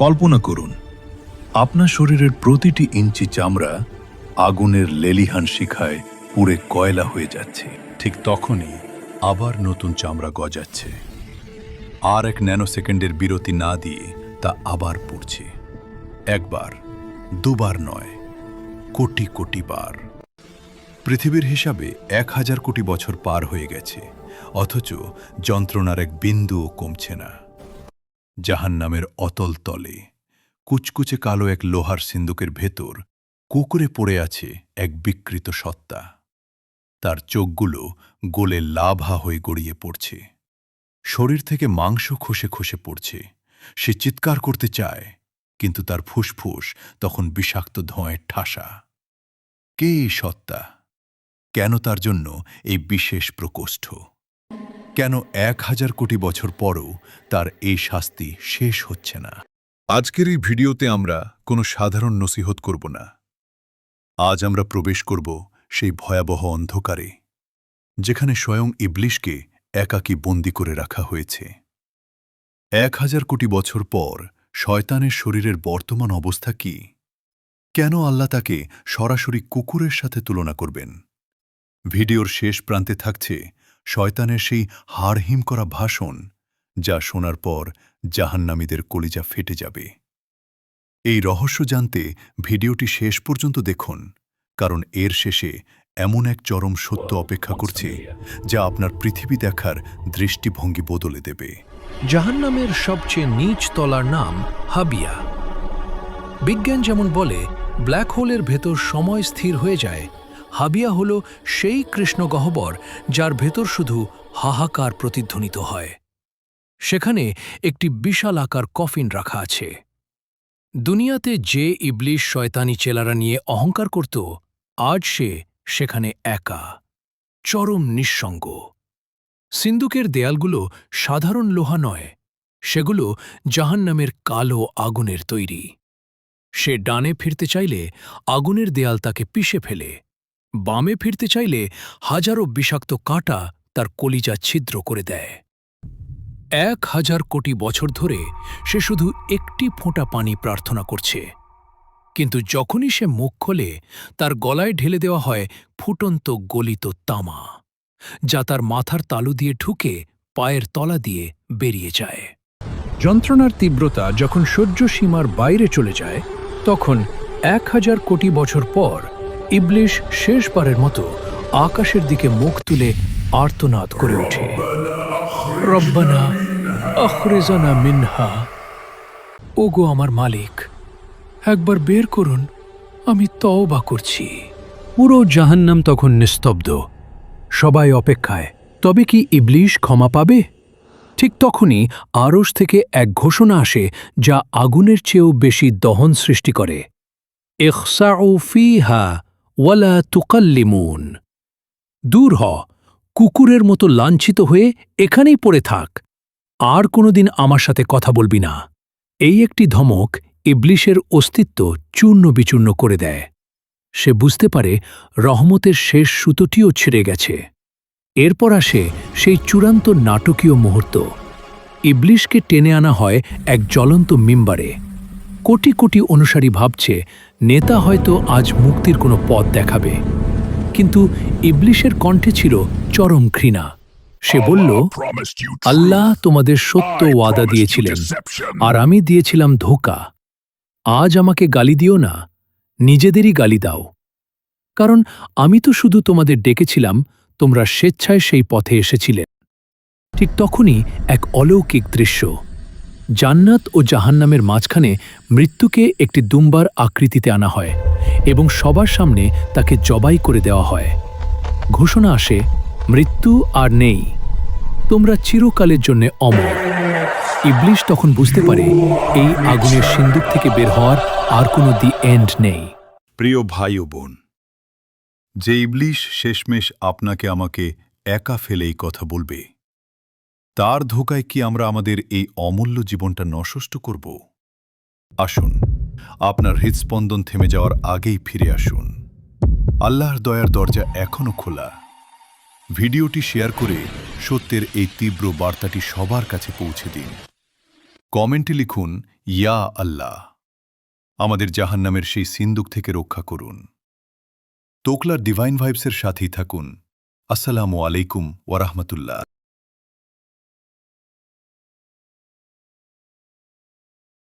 কল্পনা করুন, আপনার শরীরের প্রতিটি ইঞ্চি চামড়া আগুনের লেলিহান শিখায় পুড়ে কয়লা হয়ে যাচ্ছে। ঠিক তখনই আবার নতুন চামড়া গজাচ্ছে। আর এক ন্যানো সেকেন্ডের বিরতি না দিয়ে তা আবার পড়ছে। একবার, দুবার নয়, কোটি কোটি বার। পৃথিবীর হিসাবে এক হাজার কোটি বছর পার হয়ে গেছে, অথচ যন্ত্রণার এক বিন্দুও কমছে না। জাহান নামের অতল তলে। কুচকুচে কালো এক লোহার সিন্দুকের ভেতর কুকুরে পড়ে আছে এক বিকৃত সত্তা। তার চোখগুলো গোলে লাভা হয়ে গড়িয়ে পড়ছে। শরীর থেকে মাংস খসে খসে পড়ছে। সে চিৎকার করতে চায়, কিন্তু তার ফুসফুস তখন বিষাক্ত ধোঁয়ায় ঠাসা। কে সত্তা? কেন তার জন্য এই বিশেষ প্রকোষ্ঠ? কেন এক হাজার কোটি বছর পরও তার এই শাস্তি শেষ হচ্ছে না? আজকের এই ভিডিওতে আমরা কোনো সাধারণ নসিহত করব না। আজ আমরা প্রবেশ করব সেই ভয়াবহ অন্ধকারে, যেখানে স্বয়ং ইবলিশকে একাকী বন্দি করে রাখা হয়েছে। এক হাজার কোটি বছর পর শয়তানের শরীরের বর্তমান অবস্থা কি? কেন আল্লাহ তাকে সরাসরি কুকুরের সাথে তুলনা করবেন? ভিডিওর শেষ প্রান্তে থাকছে শয়তানের সেই হাড়হিম করা ভাষণ যা শোনার পর জাহান্নামীদের কলিজা ফেটে যাবে। এই রহস্য জানতে ভিডিওটি শেষ পর্যন্ত দেখুন, কারণ এর শেষে এমন এক চরম সত্য অপেক্ষা করছে যা আপনার পৃথিবী দেখার দৃষ্টিভঙ্গি বদলে দেবে। জাহান্নামের সবচেয়ে নিচ তলার নাম হাবিয়া। বিজ্ঞান যেমন বলে, ব্ল্যাক হোলের ভেতর সময় স্থির হয়ে যায় হাবিয়া হল সেই কৃষ্ণ গহ্বর যার ভেতর শুধু হাহাকার প্রতিধ্বনিত হয়। সেখানে একটি বিশাল আকার কফিন রাখা আছে। দুনিয়াতে যে ইবলিশ শয়তানি চেলারা নিয়ে অহংকার করত, আজ সে সেখানে একা, চরম নিঃসঙ্গ। সিন্দুকের দেয়ালগুলো সাধারণ লোহা নয়, সেগুলো জাহান্নামের কালো আগুনের তৈরি। সে ডানে ফিরতে চাইলে আগুনের দেয়াল তাকে পিষে ফেলে বামে ফিরতে চাইলে হাজারো বিষাক্ত কাঁটা তার কলিজা ছিদ্র করে দেয়। এক হাজার কোটি বছর ধরে সে শুধু একটি ফোঁটা পানি প্রার্থনা করছে। কিন্তু যখনই সে মুখ খোলে, তার গলায় ঢেলে দেওয়া হয় ফুটন্ত গলিত তামা, যা তার মাথার তালু দিয়ে ঢুকে পায়ের তলা দিয়ে বেরিয়ে যায়। যন্ত্রণার তীব্রতা যখন সহ্য সীমার বাইরে চলে যায়, তখন এক হাজার কোটি বছর পর ইবলিশ শেষবারের মতো আকাশের দিকে মুখ তুলে আর্তনাদ করে ওঠে। রব্বানা আখরেজানা মিনহা। ওগো আমার মালিক, একবার বের করুন, আমি তওবা করছি। পুরো জাহান্নাম তখন নিস্তব্ধ। সবাই অপেক্ষায়, তবে কি ইবলিশ ক্ষমা পাবে? ঠিক তখনই আরশ থেকে এক ঘোষণা আসে, যা আগুনের চেয়েও বেশি দহন সৃষ্টি করে। ইখসাউ ফিহা ওয়ালা তুকাল্লিমুন। দূর হ, কুকুরের মতো লাঞ্ছিত হয়ে এখানেই পড়ে থাক। আর কোনোদিন আমার সাথে কথা বলবি না। এই একটি ধমক ইবলিশের অস্তিত্ব চূর্ণ বিচূর্ণ করে দেয়। সে বুঝতে পারে রহমতের শেষ সুতোটিও ছিঁড়ে গেছে। এরপর আসে সেই চূড়ান্ত নাটকীয় মুহূর্ত। ইবলিশকে টেনে আনা হয় এক জ্বলন্ত মিম্বারে। কোটি কোটি অনুসারী ভাবছে নেতা হয়তো আজ মুক্তির কোনো পথ দেখাবে। কিন্তু ইবলিশের কণ্ঠে ছিল চরম ঘৃণা। সে বলল আল্লাহ তোমাদের সত্য ওয়াদা দিয়েছিলেন আর আমি দিয়েছিলাম ধোকা। আজ আমাকে গালি দিও না নিজেদেরই গালি দাও। কারণ আমি তো শুধু তোমাদের ডেকেছিলাম তোমরা স্বেচ্ছায় সেই পথে এসেছিলে ঠিক তখনই এক অলৌকিক দৃশ্য জান্নাত ও জাহান্নামের মাঝখানে মৃত্যুকে একটি দুম্বার আকৃতিতে আনা হয় এবং সবার সামনে তাকে জবাই করে দেওয়া হয়। ঘোষণা আসে, মৃত্যু আর নেই। তোমরা চিরকালের জন্য অমর। ইবলিশ তখন বুঝতে পারে এই আগুনের সিন্দুক থেকে বের হওয়ার আর কোনো দি এন্ড নেই। প্রিয় ভাই ও বোন, যে ইবলিশ শেষমেশ আপনাকে আমাকে একা ফেলে এই কথা বলবে তার ধোকায় কি আমরা আমাদের এই অমূল্য জীবনটা নষ্ট করব? আসুন, আপনার হৃদস্পন্দন থেমে যাওয়ার আগেই ফিরে আসুন। আল্লাহর দয়ার দরজা এখনও খোলা। ভিডিওটি শেয়ার করে সত্যের এই তীব্র বার্তাটি সবার কাছে পৌঁছে দিন। কমেন্টে লিখুন, ইয়া আল্লাহ। আমাদের জাহান্নামের সেই সিন্দুক থেকে রক্ষা করুন। তোকলার ডিভাইন ভাইবসের সাথেই থাকুন। আসসালামু আলাইকুম ওয়ারাহমাতুল্লাহ